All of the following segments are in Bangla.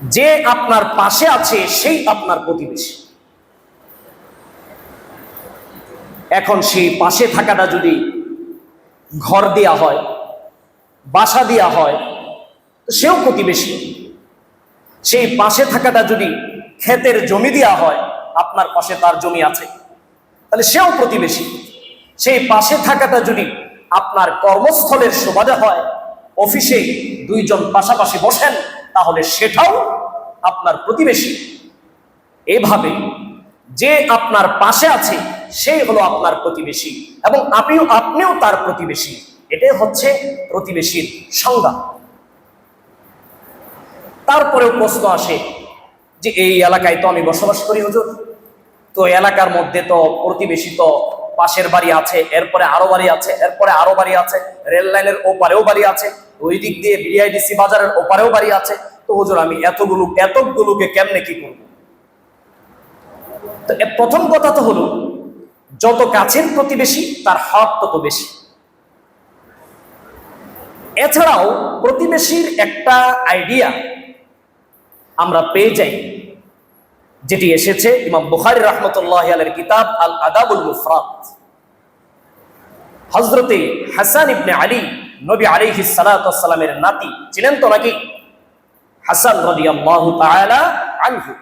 যে আপনার পাশে আছে, সেই আপনার প্রতিবেশী। এখন সেই পাশে থাকাটা যদি ঘর দেয়া হয়, বাসা দেয়া হয় সেও প্রতিবেশী। সেই পাশে থাকাটা যদি ক্ষেতের জমি দেওয়া হয়, আপনার পাশে তার জমি আছে, তাহলে সেও প্রতিবেশী। সেই পাশে থাকাটা যদি আপনার কর্মস্থলের সুবাদে হয়, অফিসে দুইজন পাশাপাশি বসেন তাহলে সেটাও আপনার প্রতিবেশী। এভাবে যে আপনার পাশে আছে সেই হলো আপনার প্রতিবেশী এবং আপনিও আপনিও তার প্রতিবেশী। এটাই হচ্ছে প্রতিবেশীর সংজ্ঞা। তারপরেও প্রশ্ন আসে যে এই এলাকায় তো আমি বসবাস করি, হুজুর। তো এলাকার মধ্যে তো প্রতিবেশী তো পাশের বাড়ি আছে, এরপরে আরও বাড়ি আছে, এরপরে আরও বাড়ি আছে, রেল লাইনের ওপারেও বাড়ি আছে, ওই দিক দিয়ে বিআইডিসি বাজারের ওপারেও বাড়ি আছে। তো হুজুর, আমি এতগুলো, এতগুলোকে কেমনে কি করব? তো প্রথম কথা তো হলো, যত কাছের প্রতিবেশী, তার হক তত বেশি। এছাড়াও প্রতিবেশীর একটা আইডিয়া আমরা পেয়ে যাই, যেটি এসেছে ইমাম বুখারি রহমতুল্লাহ আলের কিতাব আল আদাবুল মুফরাত হজরতে হাসান ইবনে আলী নবী আলিহি সালাতামের নাতি ছিলেন তো নাকি? হাসান রাদিয়াল্লাহু তাআলা আনহু।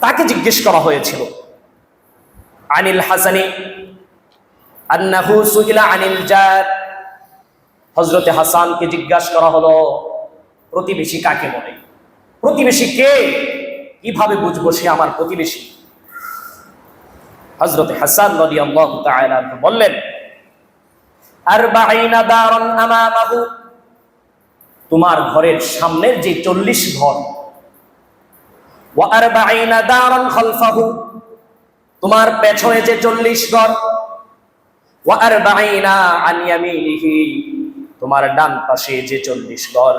তাকে জিজ্ঞেস করা হয়েছিল, আনিল হাসানি, আন্নাহু সুইলা আনিল জার হজরতে হাসানকে জিজ্ঞাসা করা হলো, প্রতিবেশী কাকে বলে? প্রতিবেশী কে? কীভাবে বুঝব সে আমার প্রতিবেশী? হজরত হাসান বললেন আর তোমার ঘরের সামনের যে চল্লিশ ঘর তোমার পেছনে যে চল্লিশ ঘর তোমার ডান পাশে যে চল্লিশ ঘর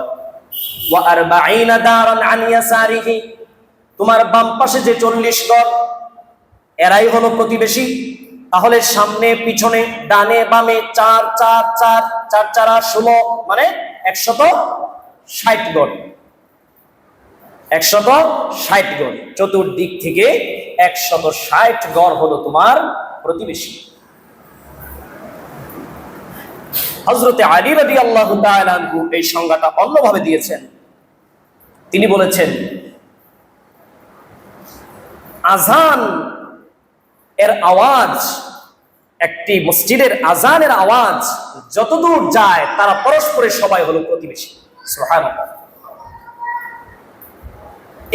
তোমার বাম পাশে যে চল্লিশ ঘর, এরাই হলো প্রতিবেশী। তাহলে সামনে, পিছনে, ডানে, বামে, চার চার চার চার, চারা ষোলো মানে একশত ষাট গড়। একশত ষাট গড়। চতুর্দিক থেকে একশত ষাট গড় হলো তোমার প্রতিবেশী। হজরতে আলী রবি আল্লাহ তালু এই সংজ্ঞাটা অন্যভাবে দিয়েছেন। তিনি বলেছেন আজান এর আওয়াজ একটি মসজিদের আজানের আওয়াজ যতদূর যায়, তারা পরস্পরের সবাই হলো প্রতিবেশী।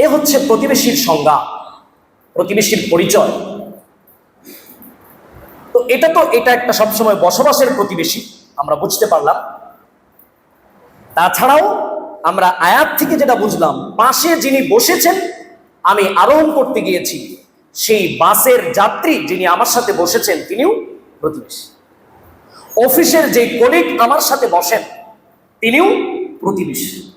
এ হচ্ছে প্রতিবেশীর সংজ্ঞা, প্রতিবেশীর পরিচয়। তো এটা তো, এটা একটা সবসময় বসবাসের প্রতিবেশী, আমরা বুঝতে পারলাম। তাছাড়াও আমরা আয়াত থেকে যেটা বুঝলাম, পাশে যিনি বসেছেন, আমি আরোহণ করতে গিয়েছি। সেই বাসের যাত্রী যিনি আমার সাথে বসেছেন, তিনিও প্রতিবেশী। অফিসের যে কলিগ আমার সাথে বসেন তিনিও প্রতিবেশী।